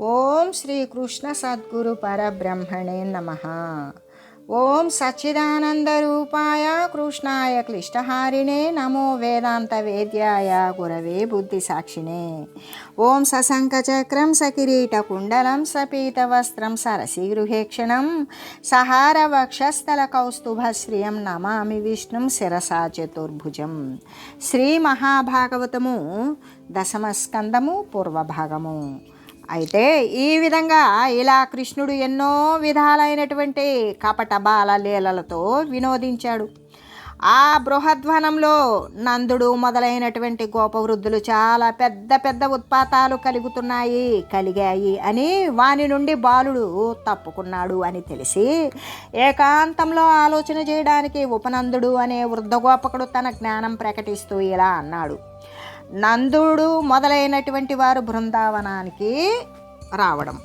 ఓం శ్రీకృష్ణ సద్గురు పరబ్రహ్మణే నమ. ఓం సచ్చిదానందరూపాయ కృష్ణాయ క్లిష్టహారిణే నమో వేదాంత వేద్యాయ గురవే బుద్ధి సాక్షిణే ఓం సశంఖచక్రం సకిరీట కుండలం సపీత వస్త్రం సరసి గృహేక్షణం సహార వక్షస్థల కౌస్తుభశ్రియం నమామి విష్ణుం శిరసా చతుర్భుజం. శ్రీ మహాభాగవతము దశమస్కందము పూర్వభాగము అయితే ఈ విధంగా ఇలా కృష్ణుడు ఎన్నో విధాలైనటువంటి కపట బాల లీలలతో వినోదించాడు. ఆ బృహధ్వనంలో నందుడు మొదలైనటువంటి గోపవృద్ధులు చాలా పెద్ద పెద్ద ఉత్పాతాలు కలుగుతున్నాయి కలిగాయి అని వాని నుండి బాలుడు తప్పుకున్నాడు అని తెలిసి ఏకాంతంలో ఆలోచన చేయడానికి ఉపనందుడు అనే వృద్ధగోపకుడు తన జ్ఞానం ప్రకటిస్తూ ఇలా అన్నాడు. నందుడు మొదలైనటువంటి వారు బృందావనానికి రావడం.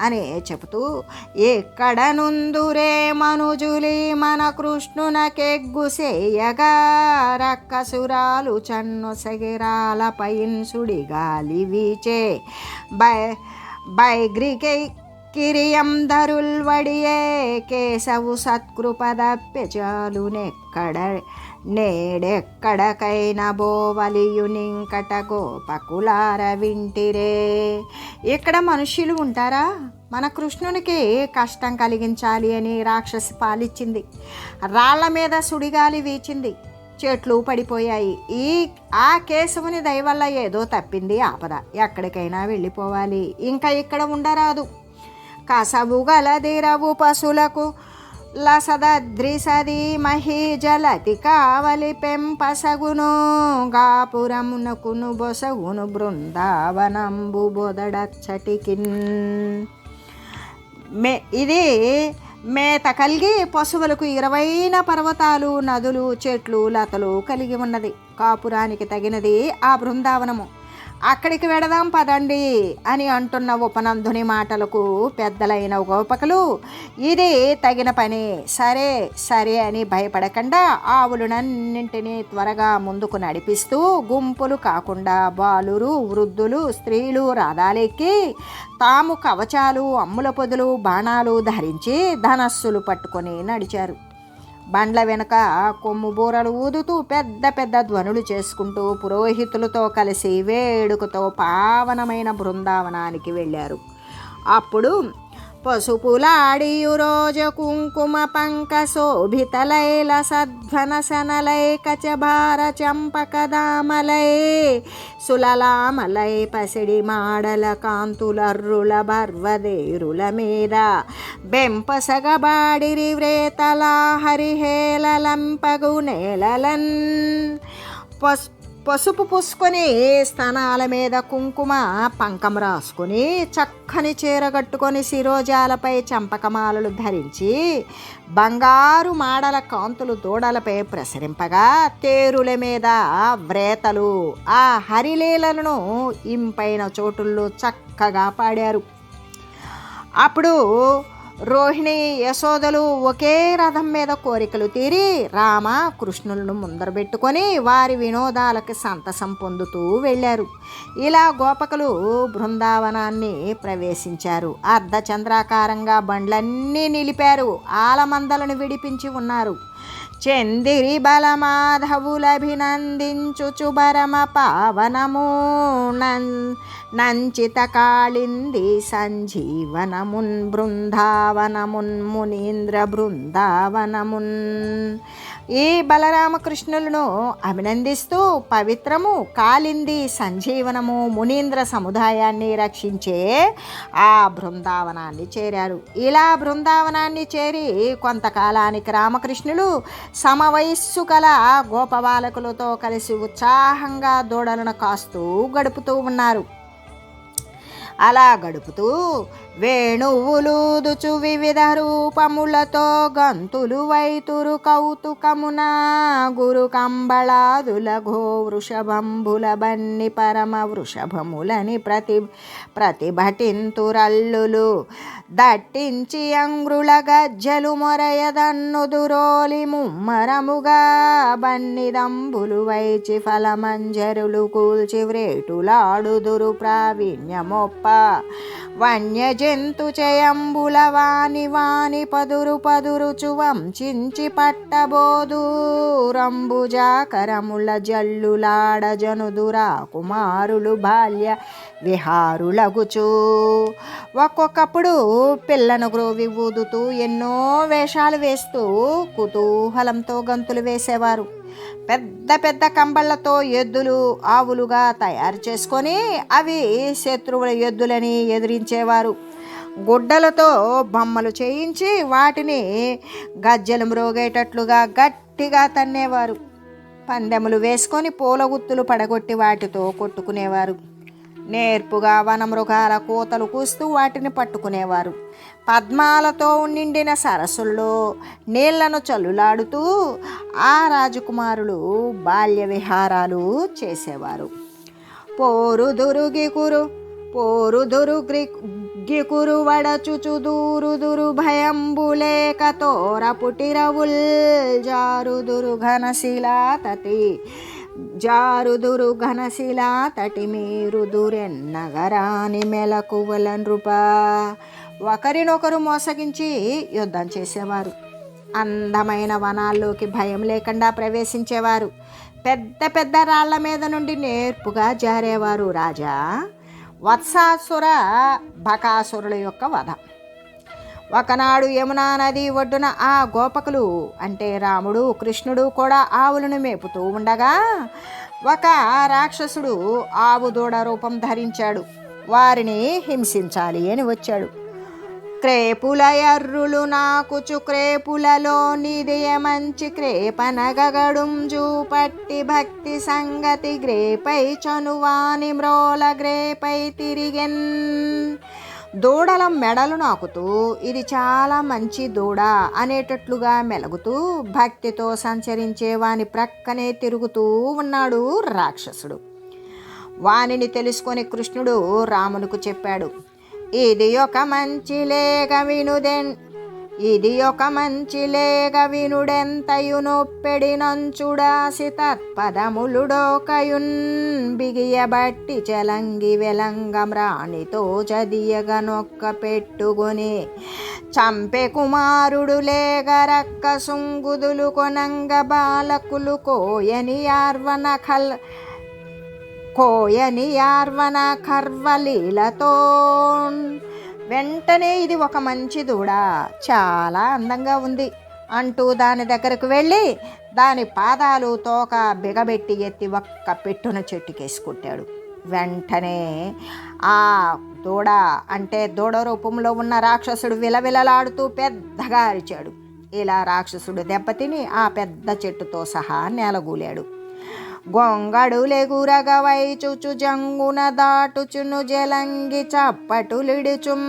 అని చెబుతూ ఎక్కడ నుందురే మనుజులి మన కృష్ణునకెగ్గు సేయగా రక్కసురాలు చన్ను సగిరాల పైన్సుడి గాలి వీచే. బై బైగ్రికై కిరియం ధరుల్వడియే కేశవు సత్కృపదప్యచాలునెక్కడ నేడెక్కడకైనా బోవలియునింకట గోపకులార వింటిరే. ఇక్కడ మనుషులు ఉంటారా? మన కృష్ణునికి కష్టం కలిగించాలి అని రాక్షసి పాలిచ్చింది. రాళ్ళ మీద సుడిగాలి వీచింది. చెట్లు పడిపోయాయి. ఈ ఆ కేశవుని దయవల్ల ఏదో తప్పింది ఆపద. ఎక్కడికైనా వెళ్ళిపోవాలి. ఇంకా ఇక్కడ ఉండరాదు. కసవు గలదిరవు పశులకు లసదద్రిసది మహి జలతి కావలి పెంపసగును గాపురమునకును బొసగును బృందావనంబు బొదడచ్చటికిన్. మే ఇది మేత కలిగి పశువులకు ఇరవైన పర్వతాలు నదులు చెట్లు లతలు కలిగి ఉన్నది. కాపురానికి తగినది ఆ బృందావనము. అక్కడికి వెడదాం పదండి అని అంటున్న ఉపనందుని మాటలకు పెద్దలైన గోపకులు ఇది తగిన పని. సరే సరే అని భయపడకుండా ఆవులనన్నింటినీ త్వరగా ముందుకు నడిపిస్తూ గుంపులు కాకుండా బాలురు వృద్ధులు స్త్రీలు రాధాలెక్కి తాము కవచాలు అమ్ముల పొదులు బాణాలు ధరించి ధనస్సులు పట్టుకొని నడిచారు. బండ్ల వెనుక కొమ్ము బూరలు ఊదుతూ పెద్ద పెద్ద ధ్వనులు చేసుకుంటూ పురోహితులతో కలిసి వేడుకతో పావనమైన బృందావనానికి వెళ్ళారు. అప్పుడు పసుపులాడియురోజ కుంకుమ పంక శోభితలైల సధ్వనసనలై భార చంపకదామలై సులలామలై పసిడి మాడల కాంతులర్రుల బర్వదేరుల మీద బెంపసగబాడిరి వ్రేతలా హరిహేళలంపగు నేలలన్ పస్ పసుపు పూసుకొని స్థనాల మీద కుంకుమ పంకం రాసుకొని చక్కని చీర కట్టుకొని శిరోజాలపై చంపకమాలలు ధరించి బంగారు మాడల కాంతులు దూడలపై ప్రసరింపగా తేరుల మీద వ్రేతలు ఆ హరిలీలను ఇంపైన చోటుల్లో చక్కగా పాడారు. అప్పుడు రోహిణి యశోదలు ఒకే రథం మీద కోరికలు తీరి రామ కృష్ణులను ముందర పెట్టుకొని వారి వినోదాలకి సంతసం పొందుతూ వెళ్ళారు. ఇలా గోపకులు బృందావనాన్ని ప్రవేశించారు. అర్ధచంద్రాకారంగా బండ్లన్నీ నిలిపారు. ఆలమందలను విడిపించి ఉన్నారు. చందిరి బలమాధవులభినందించుచుబరమ పావనము నంచిత కాళింది సంజీవనమున్ బృందావనమున్ మునీంద్ర బృందావనమున్ ఈ బలరామకృష్ణులను అభినందిస్తూ పవిత్రము కాలింది సంజీవనము మునీంద్ర సముదాయాన్ని రక్షించే ఆ బృందావనాన్ని చేరారు. ఇలా బృందావనాన్ని చేరి కొంతకాలానికి రామకృష్ణులు సమవయస్సు గల గోపబాలకులతో కలిసి ఉత్సాహంగా దూడలను కాస్తూ గడుపుతూ ఉన్నారు. అలా గడుపుతూ వేణువులూదుచు వివిధ రూపములతో గంతులు వైతురు కౌతుకమున గురు కంబళాదుల ఘో వృషభంబుల బన్ని పరమ వృషభములని ప్రతి ప్రతిభటింతురల్లులు దట్టించి అంగ్రుల గజ్జలు మొరయదన్నుదురోలి ముమ్మరముగా బన్నిదంబులు వైచి ఫలమంజరులు కూల్చి వ్రేటులాడుదురు ప్రావీణ్యమొప్ప. వన్య జంతు చేయంబుల వాని వాని పదురు చువం చించి పట్టబోదు. రంబుజాకరముల జల్లులాడ జనుదురా కుమారులు బాల్య విహారులగుచు. ఒక్కొక్కప్పుడు పిల్లను గ్రోవి ఊదుతూ ఎన్నో వేషాలు వేస్తూ కుతూహలంతో గంతులు వేసేవారు. పెద్ద పెద్ద కంబళ్ళతో ఎద్దులు ఆవులుగా తయారు చేసుకొని అవి శత్రువుల ఎద్దులని ఎదిరించేవారు. గుడ్డలతో బొమ్మలు చేయించి వాటిని గజ్జలు మ్రోగేటట్లుగా గట్టిగా తన్నేవారు. పందెములు వేసుకొని పూల గుత్తులు పడగొట్టి వాటితో కొట్టుకునేవారు. నేర్పుగా వనమృగాల కూతలు కూస్తూ వాటిని పట్టుకునేవారు. పద్మాలతో నిండిన సరస్సుల్లో నీళ్ళను చల్లులాడుతూ ఆ రాజకుమారులు బాల్య విహారాలు చేసేవారు. పోరుదురు గికురు పోరు గికురు వడచుచు భయంబులేక తోరపుటిరవుల్ జారుదురు ఘనశిలా తతి జారుదురు ఘనశిలా తటి మీరు దురెన్నగరాని మెలకువల నృప ఒకరినొకరు మోసగించి యుద్ధం చేసేవారు. అందమైన వనాల్లోకి భయం లేకుండా ప్రవేశించేవారు. పెద్ద పెద్ద రాళ్ళ మీద నుండి నేర్పుగా జారేవారు రాజా. వత్సాసుర బకాసురుల యొక్క వధ. ఒకనాడు యమునా నది ఒడ్డున ఆ గోపకులు అంటే రాముడు కృష్ణుడు కూడా ఆవులను మేపుతూ ఉండగా ఒక రాక్షసుడు ఆవు దూడ రూపం ధరించాడు. వారిని హింసించాలి అని వచ్చాడు. క్రేపుల ఎర్రులు నాకుచు క్రేపులలో నిదియ మంచి క్రేపనగగడుం జూపట్టి భక్తి సంగతి గ్రేపై చనువాని మ్రోల గ్రేపై తిరిగెన్. దూడల మెడలు నాకుతూ ఇది చాలా మంచి దూడ అనేటట్లుగా మెలుగుతూ భక్తితో సంచరించే వాని ప్రక్కనే తిరుగుతూ ఉన్నాడు రాక్షసుడు. వానిని తెలుసుకొని కృష్ణుడు రామునికి చెప్పాడు ఇది ఒక మంచి లేగ వినుదెన్. ఇది ఒక మంచి లేగ వినుడెంతయు నొప్పెడి నంచుడాసి తత్పదములుడోకయున్. బిగియబట్టి చలంగి వెలంగం రాణితో చదియగ నొక్క పెట్టుకొని చంపె కుమారుడు లేగ రక్క సుంగుదులు కొనంగ బాలకులు కోయని ఆర్వన ఖల్ కోయని యార్వన కర్వలీలతో వెంటనే ఇది ఒక మంచి దూడ. చాలా అందంగా ఉంది. అంటూ దాని దగ్గరకు వెళ్ళి దాని పాదాలు తోక బిగబెట్టి ఎత్తి ఒక్క పెట్టున చెట్టుకేసుకుంటాడు. వెంటనే ఆ దూడ అంటే దూడ రూపంలో ఉన్న రాక్షసుడు విలవిలలాడుతూ పెద్దగా అరిచాడు. ఇలా రాక్షసుడు దెబ్బతిని ఆ పెద్ద చెట్టుతో సహా నేలగూలాడు. గొంగడులెగురగవై చుచు జంగున దాటుచును జలంగి చప్పటులిడుచుం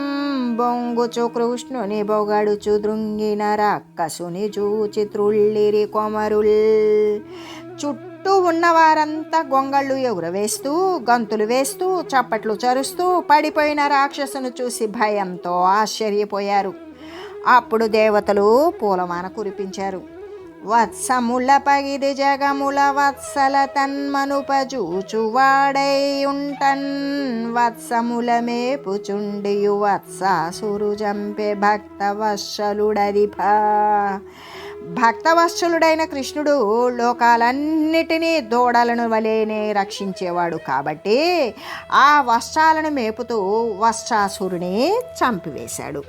బొంగుచు కృష్ణుని బొగడుచు దృంగిన రక్కసుని చూచి త్రుళ్ళిరి కొమరుల్. చుట్టూ ఉన్నవారంతా గొంగళ్ళు ఎగురవేస్తూ గంతులు వేస్తూ చప్పట్లు చరుస్తూ పడిపోయిన రాక్షసును చూసి భయంతో ఆశ్చర్యపోయారు. అప్పుడు దేవతలు పూలమాన కురిపించారు. వత్సముల పగిది జగముల వత్సల తన్మనుపజూచువాడైయుంటన్ వత్సముల మేపుచుండియు వత్సాసురు జంపే భక్తవత్సలుడదిప భక్తవత్సలుడైన కృష్ణుడు లోకాలన్నిటినీ దూడలను వలేనే రక్షించేవాడు కాబట్టి ఆ వస్త్రాలను మేపుతూ వస్త్రాసురుని చంపివేశాడు.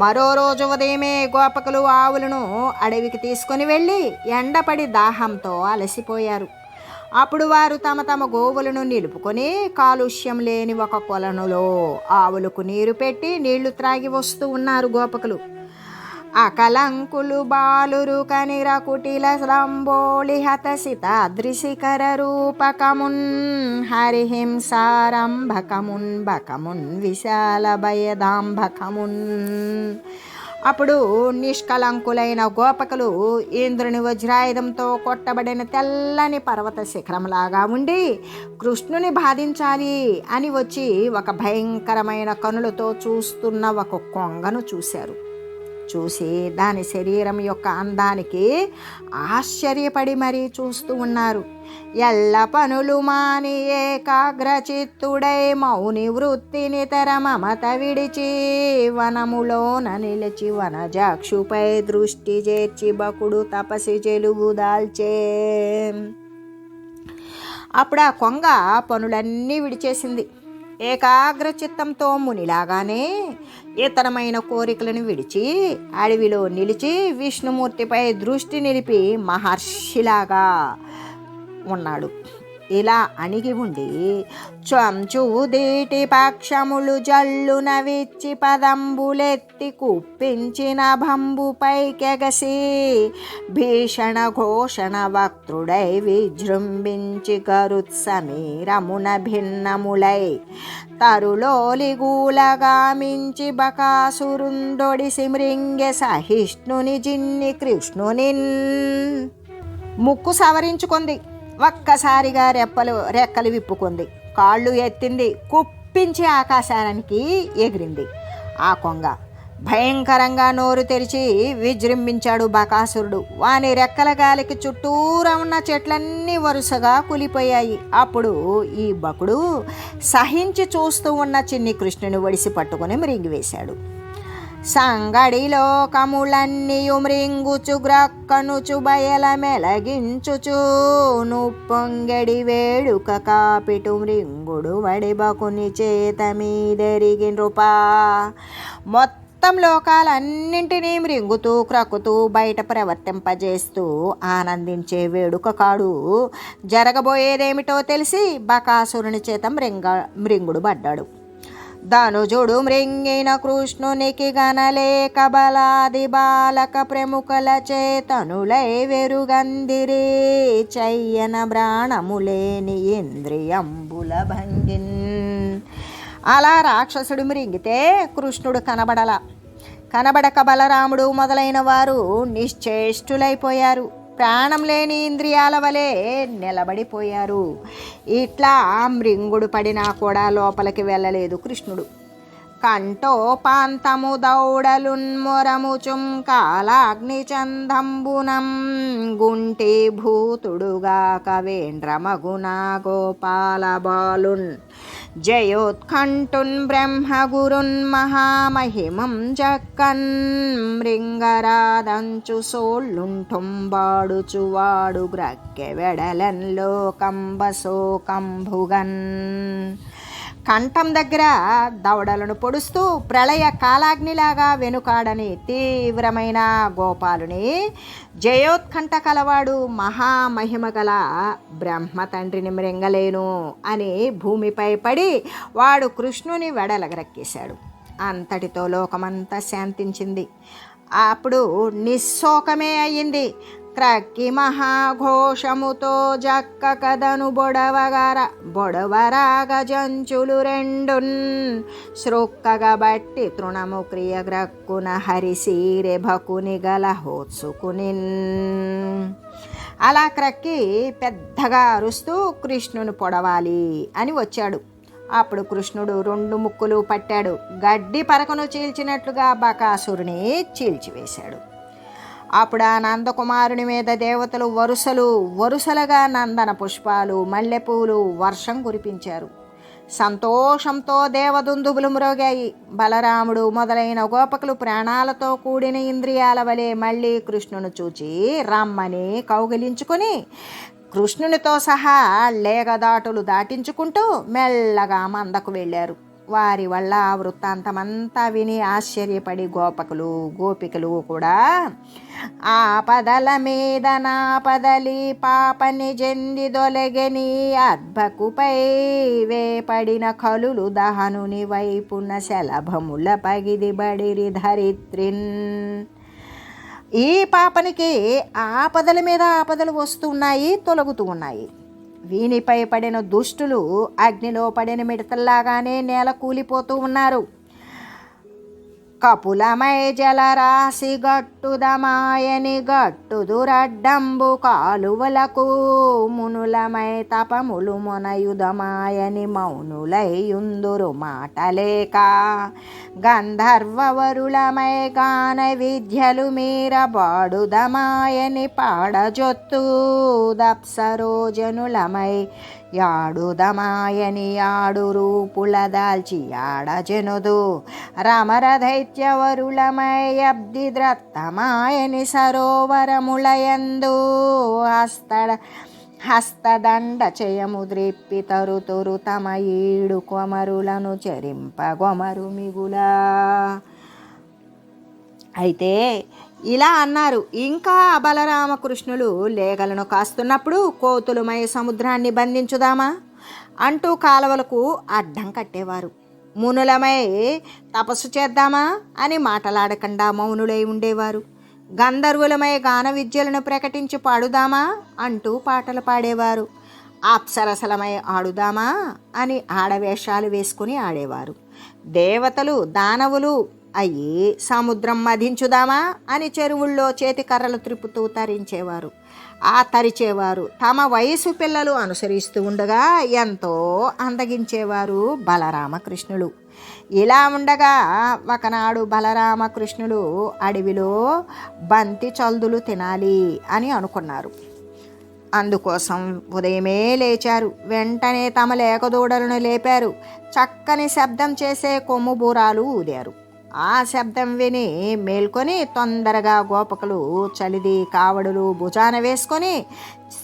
మరో రోజు ఉదయమే గోపకులు ఆవులను అడవికి తీసుకొని వెళ్ళి ఎండపడి దాహంతో అలసిపోయారు. అప్పుడు వారు తమ తమ గోవులను నిలుపుకొని కాలుష్యం లేని ఒక కొలనులో ఆవులకు నీరు పెట్టి నీళ్ళు త్రాగి వస్తూ ఉన్నారు గోపకులు. అకలంకులు బాలురు కనిర కుటిల శ్రంబోళి హతసిత దృశికర రూపకమున్ హరిహింసారంభకమున్ బకమున్ విశాల భయదాంభకమున్. అప్పుడు నిష్కలంకులైన గోపకులు ఇంద్రుని వజ్రాయుధంతో కొట్టబడిన తెల్లని పర్వత శిఖరంలాగా ఉండి కృష్ణుని బాధించాలి అని వచ్చి ఒక భయంకరమైన కనులతో చూస్తున్న ఒక కొంగను చూశారు. చూసి దాని శరీరం యొక్క అందానికి ఆశ్చర్యపడి మరీ చూస్తూ ఉన్నారు. ఎల్ల పనులు మాని ఏకాగ్రచిత్తుడై మౌని వృత్తిని తెర మమత విడిచి వనములోన నిలిచి వనజాక్షుపై దృష్టి చేర్చి బకుడు తపసి చెలుగు దాల్చే. అప్పుడు ఆ కొంగ పనులన్నీ విడిచేసింది. ఏకాగ్రచిత్తంతో మునిలాగానే ఇతరమైన కోరికలను విడిచి అడవిలో నిలిచి విష్ణుమూర్తిపై దృష్టి నిలిపి మహర్షిలాగా ఉన్నాడు. ఇలా అణిగి ఉండి చంచూదీటి పక్షములు జల్లున విచ్చి పదంబులెత్తి కుప్పించిన భంబుపై కెగసి భీషణ ఘోషణ వక్త్రుడై విజృంభించి గరుత్సమీరమున భిన్నములై తరులోలిగూలగామించి బకాసురుందొడిసి మృంగె సహిష్ణుని జిన్ని కృష్ణునిన్. ముక్కు సవరించుకుంది. ఒక్కసారిగా రెప్పలు రెక్కలు విప్పుకుంది. కాళ్ళు ఎత్తింది కుప్పించి ఆకాశానికి ఎగిరింది. ఆ కొంగ భయంకరంగా నోరు తెరిచి విజృంభించాడు బకాసురుడు. వాని రెక్కల గాలికి చుట్టూరా ఉన్న చెట్లన్నీ వరుసగా కూలిపోయాయి. అప్పుడు ఈ బకుడు సహించి చూస్తూ ఉన్న చిన్ని కృష్ణుని ఒడిసి పట్టుకుని మృంగివేశాడు. సంగడిలో కములన్నీయు మృంగుచు గ్రక్కనుచు బయల మెలగించుచు. నుప్పొంగడి వేడుక కాపిటు మృంగుడు వడిబకుని చేత మీదెరిగి నృపా మొత్తం లోకాలన్నింటినీ మృంగుతూ క్రక్కుతూ బయట ప్రవర్తింపజేస్తూ ఆనందించే వేడుక కాడు. జరగబోయేదేమిటో తెలిసి బకాసురుని చేత మృంగ మృంగుడు పడ్డాడు. ధనుజుడు మృంగిన కృష్ణునికి గణలేక బలాది బాలక ప్రముఖల చేతనులై వెరుగందిరి. చయ్యన బ్రాణములేని ఇంద్రియంబుల భంగిన్. అలా రాక్షసుడు మృంగితే కృష్ణుడు కనబడల. కనబడక బలరాముడు మొదలైన వారు నిశ్చేష్టులైపోయారు. ప్రాణం లేని ఇంద్రియాల వలె నిలబడిపోయారు. ఇట్లా మృంగుడు పడినా కూడా లోపలికి వెళ్ళలేదు కృష్ణుడు. కంఠోపాంతము దౌడలున్మొరముచుం కాలాగ్ని గుంటి భూతుడుగా కవేంద్రమగునా గోపాల బాలున్ జయోత్కంఠున్ బ్రహ్మగురున్ మహామహిమం జక్కన్ మృంగరాదంచు సోళ్ళుంఠుంబాడుచు వాడు గ్రక్కె వెడలన్లో కంబసోకంభుగన్ కంఠం దగ్గర దవడలను పొడుస్తూ ప్రళయ కాలాగ్నిలాగా వెనుకాడని తీవ్రమైన గోపాలుని జయోత్కంఠ కలవాడు మహామహిమ గల బ్రహ్మ తండ్రిని మృంగలేను అని భూమిపై పడి వాడు కృష్ణుని వెడలగరక్కేశాడు. అంతటితో లోకమంతా శాంతించింది. అప్పుడు నిస్సోకమే అయ్యింది క్రక్కి మహాఘోషముతో జక్క కదను బొడవగర బొడవరాగ జంచులు రెండున్ శ్రొక్కగా బట్టి తృణము క్రియ గ్రక్కున హరిసీరె భకుని గల హోత్సుకుని అలా క్రక్కి పెద్దగా అరుస్తూ కృష్ణుని పొడవాలి అని వచ్చాడు. అప్పుడు కృష్ణుడు రెండు ముక్కులు పట్టాడు. గడ్డి పరకను చీల్చినట్లుగా బకాసురుని చీల్చివేశాడు. అప్పుడు ఆ నందకుమారుని మీద దేవతలు వరుసలు వరుసలుగా నందన పుష్పాలు మల్లెపూలు వర్షం కురిపించారు. సంతోషంతో దేవదుందుబులు మ్రోగాయి. బలరాముడు మొదలైన గోపకులు ప్రాణాలతో కూడిన ఇంద్రియాల వలె మళ్ళీ కృష్ణును చూచి రమ్మని కౌగిలించుకొని కృష్ణునితో సహా లేగదాటులు దాటించుకుంటూ మెల్లగా మందకు వెళ్ళారు. వారి వల్ల ఆ వృత్తాంతమంతా విని ఆశ్చర్యపడి గోపకులు గోపికలు కూడా ఆపదల మీద నాపదలి పాపని జంది దొలగని అద్భకుపై వేపడిన కలులు దహనుని వైపున శలభముల పగిదిబడిరి ధరిత్రిన్. ఈ పాపనికి ఆపదల మీద ఆపదలు వస్తున్నాయి తొలగుతూ ఉన్నాయి. వీనిపై పడిన దుష్టులు అగ్నిలో పడిన మిడతల్లాగానే నేల కూలిపోతూ ఉన్నారు. కపులమై జలరాశి గట్టుదమాయని గట్టుదురడ్డంబు కాలువలకు. మునులమై తపములు మొనయుదమాయని మౌనులైయుందురు మాటలేక. గంధర్వవరులమై గాన విద్యలు మీరబాడుదమాయని పాడజొత్తు. దప్సరోజనులమై యాడుదమాయని యాడు రూపుల దాల్చి యాడజనుదు రమరదైత్యవరులమై అబ్ది ద్రత్తమాయని సరోవరములయందు. హస్తడ హస్తదండ చేయము ద్రిప్పి తరుతురు తమ ఈడు కొమరులను చెరింప గొమరు మిగులా. అయితే ఇలా అన్నారు. ఇంకా బలరామకృష్ణులు లేగలను కాస్తున్నప్పుడు కోతులమై సముద్రాన్ని బంధించుదామా? అంటూ కాలవలకు అడ్డం కట్టేవారు. మునులమై తపస్సు చేద్దామా? అని మాటలాడకుండా మౌనులై ఉండేవారు. గంధర్వులమై గాన విద్యలను ప్రకటించి పాడుదామా? అంటూ పాటలు పాడేవారు. అప్సరసలమై ఆడుదామా? అని ఆడవేషాలు వేసుకుని ఆడేవారు. దేవతలు దానవులు అయ్యి సముద్రం మధించుదామా అని చెరువుల్లో చేతి కర్రలు త్రిప్పుతూ తరించేవారు. ఆ తరిచేవారు తమ వయసు పిల్లలు అనుసరిస్తూ ఉండగా ఎంతో అందగించేవారు బలరామకృష్ణులు. ఇలా ఉండగా ఒకనాడు బలరామకృష్ణులు అడవిలో బంతి చల్దులు తినాలి అని అనుకున్నారు. అందుకోసం ఉదయమే లేచారు. వెంటనే తమ లేకదూడలను లేపారు. చక్కని శబ్దం చేసే కొమ్ము బూరాలు ఊదారు. ఆ శబ్దం విని మేల్కొని తొందరగా గోపకులు చలిది కావడులు భుజాన వేసుకొని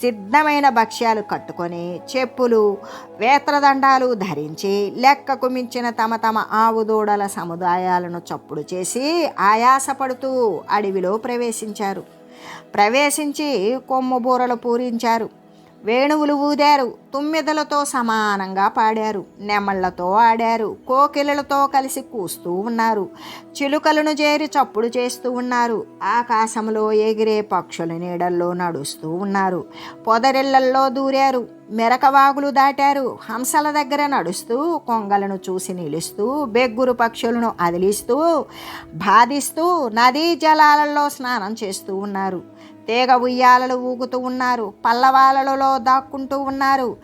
సిద్ధమైన భక్ష్యాలు కట్టుకొని చెప్పులు వేత్రదండాలు ధరించి లెక్కకు మించిన తమ తమ ఆవు దూడల సముదాయాలను చప్పుడు చేసి ఆయాసపడుతూ అడవిలో ప్రవేశించారు. ప్రవేశించి కొమ్ము బూరలు పూరించారు. వేణువులు ఊదారు తుమ్మెదలతో సమానంగా పాడారు నెమళ్ళతో ఆడారు కోకిలలతో కలిసి కూస్తూ ఉన్నారు చిలుకలను చేరి చప్పుడు చేస్తూ ఉన్నారు ఆకాశంలో ఎగిరే పక్షుల నీడల్లో నడుస్తూ ఉన్నారు పొదరిళ్ళల్లో దూరారు మెరకవాగులు దాటారు హంసల దగ్గర నడుస్తూ కొంగలను చూసి నిలుస్తూ బెగ్గురు పక్షులను అదిలిస్తూ బాధిస్తూ నదీ జలాలలో స్నానం చేస్తూ ఉన్నారు తీగ ఉయ్యాలలు ఊగుతూ ఉన్నారు పల్లవాలలో దాక్కుంటూ ఉన్నారు.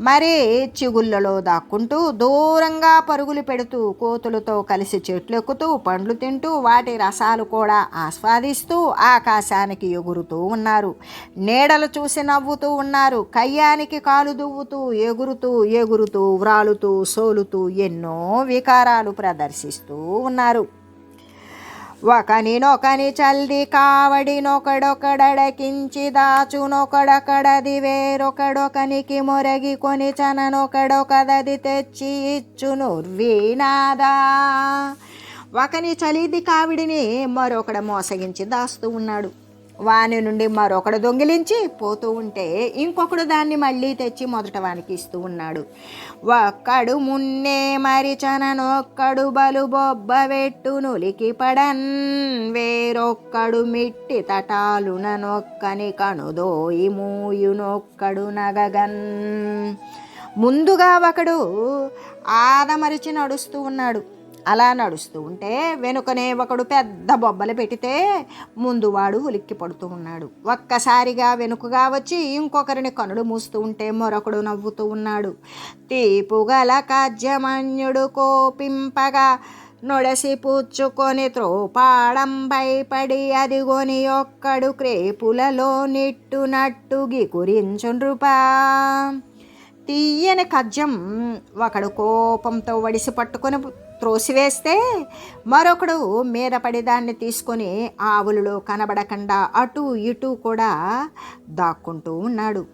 మరి చిగుళ్ళలో దాక్కుంటూ దూరంగా పరుగులు పెడుతూ కోతులతో కలిసి చెట్లు ఎక్కుతూ పండ్లు తింటూ వాటి రసాలు కూడా ఆస్వాదిస్తూ ఆకాశానికి ఎగురుతూ ఉన్నారు. నీడలు చూసి నవ్వుతూ ఉన్నారు. కయ్యానికి కాలు దువ్వుతూ ఎగురుతూ ఎగురుతూ వ్రాలుతూ సోలుతూ ఎన్నో వికారాలు ప్రదర్శిస్తూ ఉన్నారు. ఒకనినొకని చల్ది కావడినొకడొకడకించి దాచునొకడొకడది వేరొకడొకనికి మొరగి కొని చననొకడొకదది తెచ్చి ఇచ్చును వీనాదా ఒకని చలిది కావిడిని మరొకడ మోసగించి దాస్తూ ఉన్నాడు. వాని నుండి మరొకడు దొంగిలించి పోతూ ఉంటే ఇంకొకడు దాన్ని మళ్ళీ తెచ్చి మొదట వానికి ఇస్తూ ఉన్నాడు. ఒక్కడు మున్నే మరిచననొక్కడు బలు బొబ్బ వెట్టు నులికి పడన్. వేరొక్కడు మిట్టి తటాలుననొక్కని కనుదోయి మూయునొక్కడు నగగన్. ముందుగా ఒకడు ఆదమరిచి నడుస్తూ ఉన్నాడు. అలా నడుస్తూ ఉంటే వెనుకనే ఒకడు పెద్ద బొబ్బలు పెడితే ముందు వాడు ఉలిక్కి పడుతూ ఉన్నాడు. ఒక్కసారిగా వెనుకగా వచ్చి ఇంకొకరిని కనులు మూస్తూ ఉంటే మరొకడు నవ్వుతూ ఉన్నాడు. తీపుగల కాజ్యమన్యుడు కోపింపగా నొడసి పుచ్చుకొని త్రోపాడం భయపడి అదిగొని ఒక్కడు క్రేపులలో నిట్టునట్టు గికురించుండ్రుపా తీయని కజ్జం ఒకడు కోపంతో వడిసి పట్టుకొని త్రోసివేస్తే మరొకడు మీద దాన్ని తీసుకొని ఆవులలో కనబడకుండా అటు ఇటు కూడా దాక్కుంటూ ఉన్నాడు.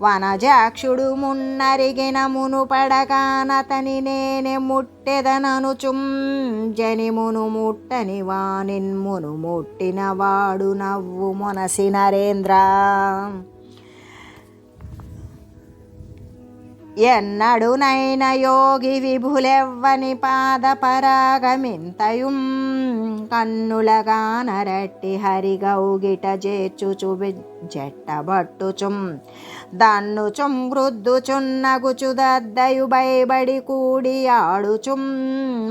వనజాక్షుడు మున్నరిగిన మును పడగానతని నేనే ముట్టెదననుచుం జనిమును ముట్టని వానిన్మును ముట్టినవాడు నవ్వు మొనసి నరేంద్ర. ఎన్నడునైన యోగి విభులెవ్వని పాదపరాగమింతయుం కన్నులగా నరట్టి హరిగౌగిట చూపి జట్టబట్టుచుం. దన్నుచుం వృద్ధుచున్నగుచు దద్దయు భయబడి కూడి ఆడుచుం.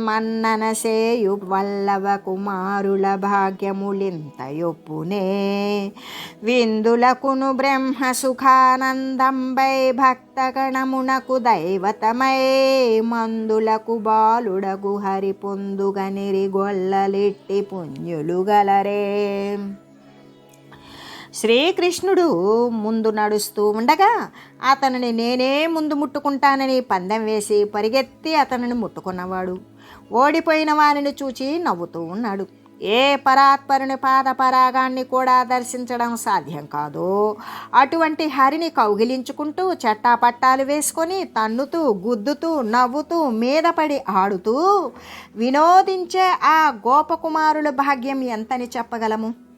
మన్నన సేయు వల్లవ కుమారుల భాగ్యములింతయొప్పునే విందులకును బ్రహ్మ సుఖానందంబై భక్తగణమునకు దైవతమై. మందులకు బాలుడగు హరి పొందుగనిరి గొల్లలిట్టి పుణ్యులు గలరే. శ్రీకృష్ణుడు ముందు నడుస్తూ ఉండగా అతనిని నేనే ముందు ముట్టుకుంటానని పందెం వేసి పరిగెత్తి అతనిని ముట్టుకున్నవాడు. ఓడిపోయిన వారిని చూచి నవ్వుతూ ఉన్నాడు. ఏ పరాత్పరుని పాదపరాగాన్ని కూడా దర్శించడం సాధ్యం కాదు. అటువంటి హరిని కౌగిలించుకుంటూ చట్టాపట్టాలు వేసుకొని తన్నుతూ గుద్దుతూ నవ్వుతూ మీద పడి ఆడుతూ వినోదించే ఆ గోపకుమారుల భాగ్యం ఎంతని చెప్పగలము?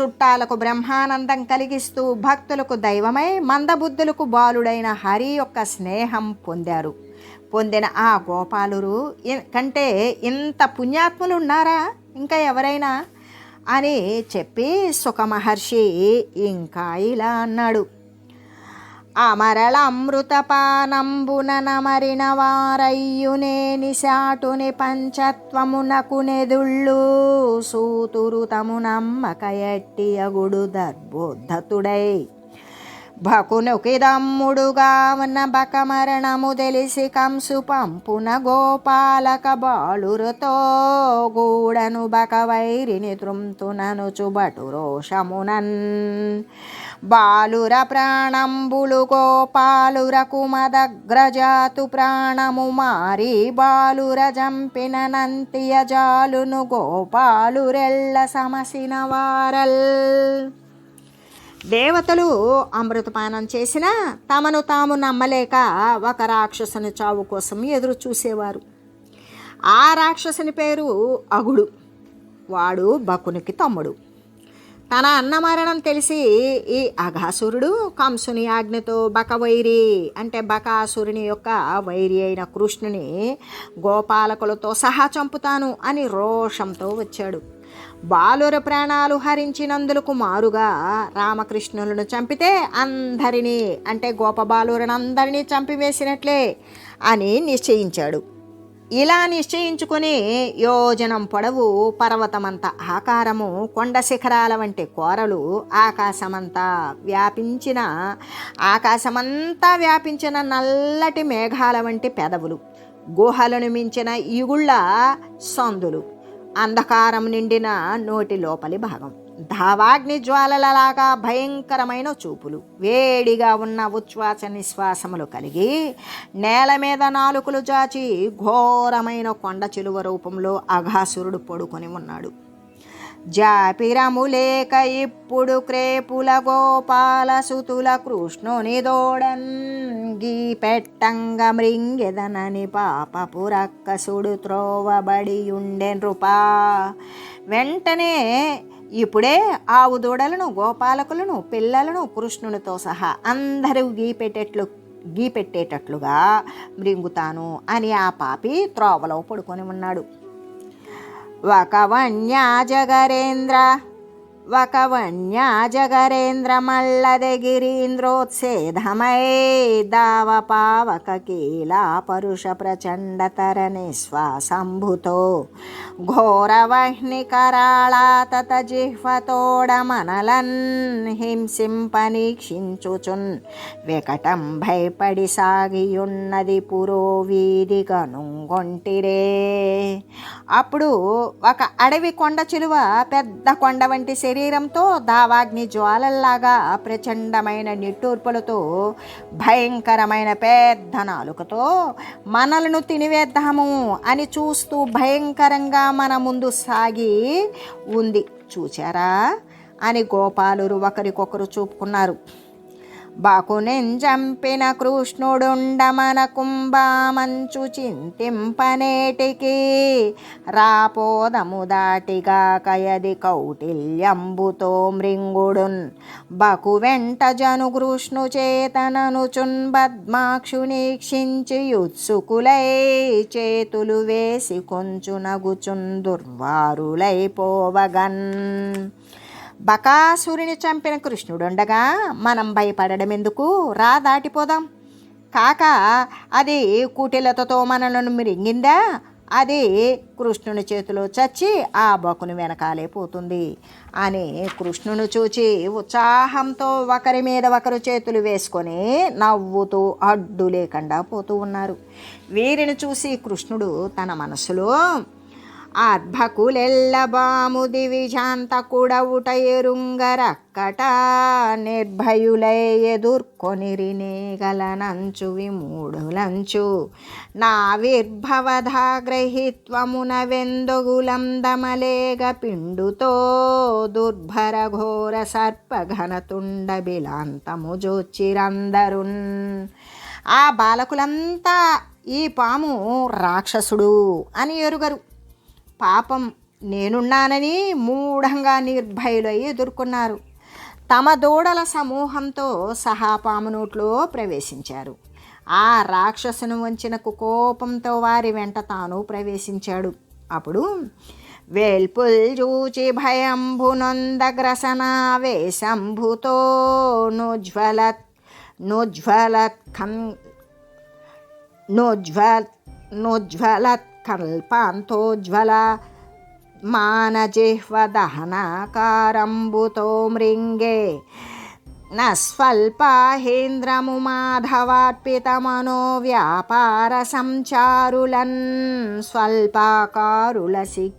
చుట్టాలకు బ్రహ్మానందం కలిగిస్తూ భక్తులకు దైవమై మందబుద్ధులకు బాలుడైన హరి యొక్క స్నేహం పొందారు. పొందిన ఆ గోపాలురు కంటే ఇంత పుణ్యాత్ములు ఉన్నారా ఇంకా ఎవరైనా? అని చెప్పి సుఖమహర్షి ఇంకా ఇలా అన్నాడు. అమరళ అమృతపానంబున నమరిన వారయ్యునేని శాటుని పంచత్వమునకు నెదుళ్ళు. సూతురు తము నమ్మక భకునుకి దమ్ముడుగా భకునుకిదమ్ముడుగా ఉన్న బకమరణము తెలిసి కంసు పంపున గోపాలక బాలురుతో గూడను బకవైరిని తృంతునను చుబటు రోషమునన్. బాలుర ప్రాణంబులు గోపాలురకు మదగ్రజాతు ప్రాణము మారి బాలుర జంపిన నంతియ జాలును గోపాలురెల్ల సమసిన వారల్. దేవతలు అమృతపానం చేసినా తమను తాము నమ్మలేక ఒక రాక్షసుని చావు కోసం ఎదురు చూసేవారు. ఆ రాక్షసుని పేరు అగుడు. వాడు బకునికి తమ్ముడు. తన అన్న మరణం తెలిసి ఈ అఘాసురుడు కంసుని ఆజ్ఞతో బకవైరి అంటే బకాసురుని యొక్క వైరి అయిన కృష్ణుని గోపాలకులతో సహా చంపుతాను అని రోషంతో వచ్చాడు. బాలుర ప్రాణాలు హరించినందులకు మారుగా రామకృష్ణులను చంపితే అందరినీ అంటే గోపబాలురనందరినీ చంపివేసినట్లే అని నిశ్చయించాడు. ఇలా నిశ్చయించుకుని యోజనం పొడవు పర్వతమంత ఆకారము కొండ శిఖరాల వంటి కోరలు ఆకాశమంతా వ్యాపించిన ఆకాశమంతా వ్యాపించిన నల్లటి మేఘాల వంటి పెదవులు గుహలను మించిన ఇగుళ్ళ సందులు. అంధకారం నిండిన నోటి లోపలి భాగం. ధావాగ్ని జ్వాలలలాగా భయంకరమైన చూపులు. వేడిగా ఉన్న ఉచ్ఛ్వాస నిశ్వాసములు కలిగి నేల మీద నాలుకలు జాచి ఘోరమైన కొండ చిలువ రూపంలో అఘాసురుడు పడుకొని ఉన్నాడు. జాపిరములేక ఇప్పుడు క్రేపుల గోపాల సుతుల కృష్ణుని దోడన్ గీ పెట్టంగ మృంగెదనని పాపపు రక్కసుడు త్రోవబడి ఉండే నృపా వెంటనే ఇప్పుడే ఆవు దూడలను గోపాలకులను పిల్లలను కృష్ణునితో సహా అందరూ గీపెట్టేట్లు గీపెట్టేటట్లుగా మృంగుతాను అని ఆ పాపి త్రోవలో పడుకొని ఉన్నాడు. ఒక వన్యా జగరేంద్ర ఒక వన్యా జగరేంద్ర మల్లదగిరీంద్రోత్సేధమై దావ పావక కీలా పరుష ప్రచండ తర నిశ్వాసంభుతో ఘోరవహ్ని కరాళా తత జిహ్వతోడ మనలన్ హింసింపనీక్షించుచున్ వికటం భయపడి సాగియున్నది పురోవీధి వీధి కనుగొంటిరే అప్పుడు ఒక అడవి కొండ చిలువ పెద్ద కొండ వంటి శరీరంతో దావాగ్ని జ్వాలల్లాగా ప్రచండమైన నిట్టూర్పులతో భయంకరమైన పెద్ద నాలుకతో మనలను తినివేద్దాము అని చూస్తూ భయంకరంగా మన ముందు సాగి ఉంది. చూచారా? అని గోపాలురు ఒకరికొకరు చూపుకున్నారు. బాకునెంజంపిన కృష్ణుడుండమన కుంభామంచు చింతింపనేటికి రాపోదము దాటిగా కయది కౌటిల్యంబుతో మృంగుడున్. బకు వెంట జను కృష్ణు చేతననుచున్ పద్మాక్షునీక్షించి యుత్సుకులై చేతులు వేసి కొంచునగుచున్ దుర్వారులైపోవగన్ బకాసురుని చంపిన కృష్ణుడుండగా మనం భయపడడం ఎందుకు రా దాటిపోదాం. కాక అది కుటిలతతో మనలను మిరింగిందా? అది కృష్ణుని చేతిలో చచ్చి ఆ బకుని వెనకాలే పోతుంది అని కృష్ణుని చూచి ఉత్సాహంతో ఒకరి మీద ఒకరు చేతులు వేసుకొని నవ్వుతూ అడ్డు లేకుండా పోతూ ఉన్నారు. వీరిని చూసి కృష్ణుడు తన మనసులో అర్భకులెల్లబాము విజాంత కుడవుట ఎరుంగరక్కట నిర్భయులై ఎదుర్కొనిరినే గలనంచు విమూఢులంచు. నా విర్భవధా గ్రహిత్వమున వెందొగులందమలేగ పిండుతో దుర్భర ఘోర సర్పఘనతుండ బిలాంతము జోచిరందరున్. ఆ బాలకులంతా ఈ పాము రాక్షసుడు అని ఎరుగరు. పాపం నేనున్నానని మూఢంగా నిర్భయులై ఎదుర్కొన్నారు. తమ దూడల సమూహంతో సహా పాము నోట్లో ప్రవేశించారు. ఆ రాక్షసును వంచిన కుకోపంతో వారి వెంట తాను ప్రవేశించాడు. అప్పుడు వేల్పుల్ చూచి భయంభునందగ్రసనావేశంభుతో నుజ్వలత్ నుజ్వలత్ ఖం నోజ్వల్ నోజ్వలత్ కల్పాంతోజ్వల మానజిహ్వదహనాకారంబుతో మృంగే. నస్వల్పాహేంద్రము మాధవార్పితమనో వ్యాపార సంచారులన్ స్వల్పాకారుల సి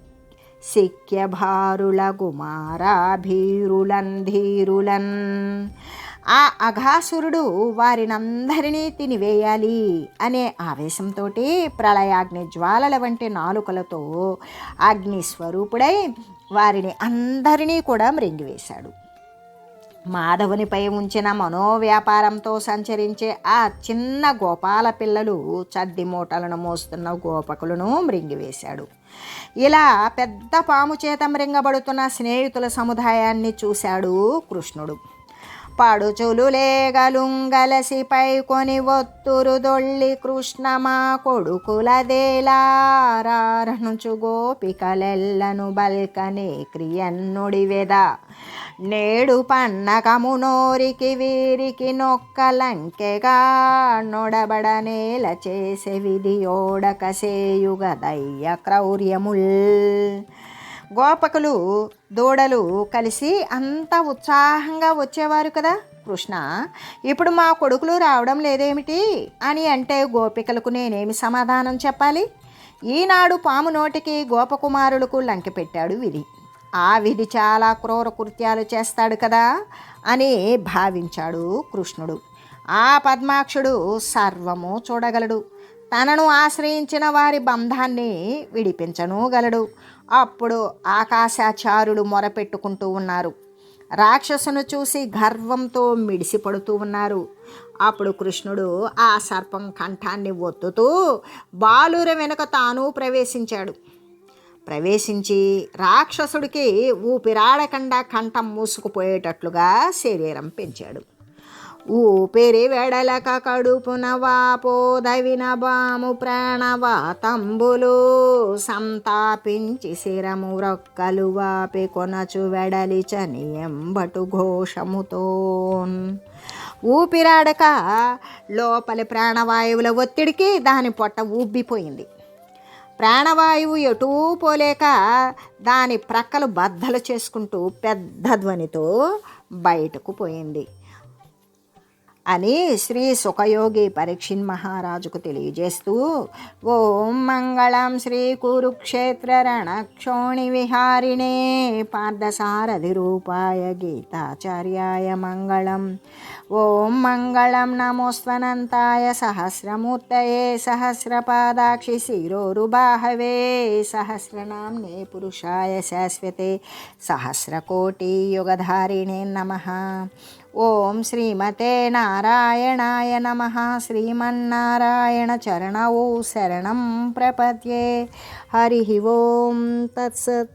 సిక్యభారుల కుమారాభీరులన్ ధీరులన్ ఆ అఘాసురుడు వారినందరినీ తినివేయాలి అనే ఆవేశంతో ప్రళయాగ్ని జ్వాలల వంటి నాలుకలతో అగ్ని స్వరూపుడై వారిని అందరినీ కూడా మృంగివేశాడు. మాధవునిపై ఉంచిన మనోవ్యాపారంతో సంచరించే ఆ చిన్న గోపాల పిల్లలు చద్ది మూటలను మోస్తున్న గోపకులను మృంగివేశాడు. ఇలా పెద్ద పాము చేత మృంగబడుతున్న స్నేహితుల సముదాయాన్ని చూశాడు కృష్ణుడు. పడుచులు లేగలుంగలసిపై కొని ఒత్తురు దొళ్ళి కృష్ణ మా కొడుకులదేలారణుచు గోపికలెల్లను బల్కనే క్రియన్నుడివెద. నేడు పన్నకము నోరికి వీరికి నొక్కలంకెగా నొడబడనేల చేసే విధి ఓడకసేయుగ దయ్య క్రౌర్యముల్. గోపకులు దూడలు కలిసి అంత ఉత్సాహంగా వచ్చేవారు కదా కృష్ణ. ఇప్పుడు మా కొడుకులు రావడం లేదేమిటి? అని అంటే గోపికలకు నేనేమి సమాధానం చెప్పాలి? ఈనాడు పాము నోటికి గోపకుమారులకు లంక పెట్టాడు విధి. ఆ విధి చాలా క్రూర కృత్యాలు చేస్తాడు కదా అని భావించాడు కృష్ణుడు. ఆ పద్మాక్షుడు సర్వము చూడగలడు. తనను ఆశ్రయించిన వారి బంధాన్ని విడిపించనూగలడు అప్పుడు ఆకాశాచారులు మొరపెట్టుకుంటూ ఉన్నారు. రాక్షసును చూసి గర్వంతో మిడిసిపడుతూ ఉన్నారు. అప్పుడు కృష్ణుడు ఆ సర్పం కంఠాన్ని ఒత్తుతూ బాలుర వెనుక తాను ప్రవేశించాడు. ప్రవేశించి రాక్షసుడికి ఊపిరాడకుండా కంఠం మూసుకుపోయేటట్లుగా శరీరం పెంచాడు. ఊపిరి వెడలక కడుపున వాపోదవిన బాము ప్రాణవాతంబులు సంతాపించి శిరము రొక్కలు వాపి కొనచు వెడలి చని ఎంబటు ఘోషముతో. ఊపిరాడక లోపలి ప్రాణవాయువుల ఒత్తిడికి దాని పొట్ట ఊబ్బిపోయింది. ప్రాణవాయువు ఎటూ పోలేక దాని ప్రక్కలు బద్దలు చేసుకుంటూ పెద్ద ధ్వనితో బయటకు పోయింది. అని శ్రీ సుఖయోగి పరీక్షిన్ మహారాజుకు తెలియజేస్తూ ఓం మంగళం శ్రీ కురుక్షేత్ర రణక్షోణి విహారిణే పార్థసారథి రూపాయ గీతాచార్యాయ మంగళం. ఓం మంగళం నమోస్వనంతాయ సహస్రమూర్తయే సహస్రపాదాక్షి శిరోరుబాహవే సహస్రనామ్నే పురుషాయ శాశ్వతే సహస్రకోటి యుగధారిణే నమ. ఓం శ్రీమతే నారాయణాయ నమ. శ్రీమన్నారాయణ చరణౌ శరణం ప్రపద్యే. హరి ఓం తత్సత్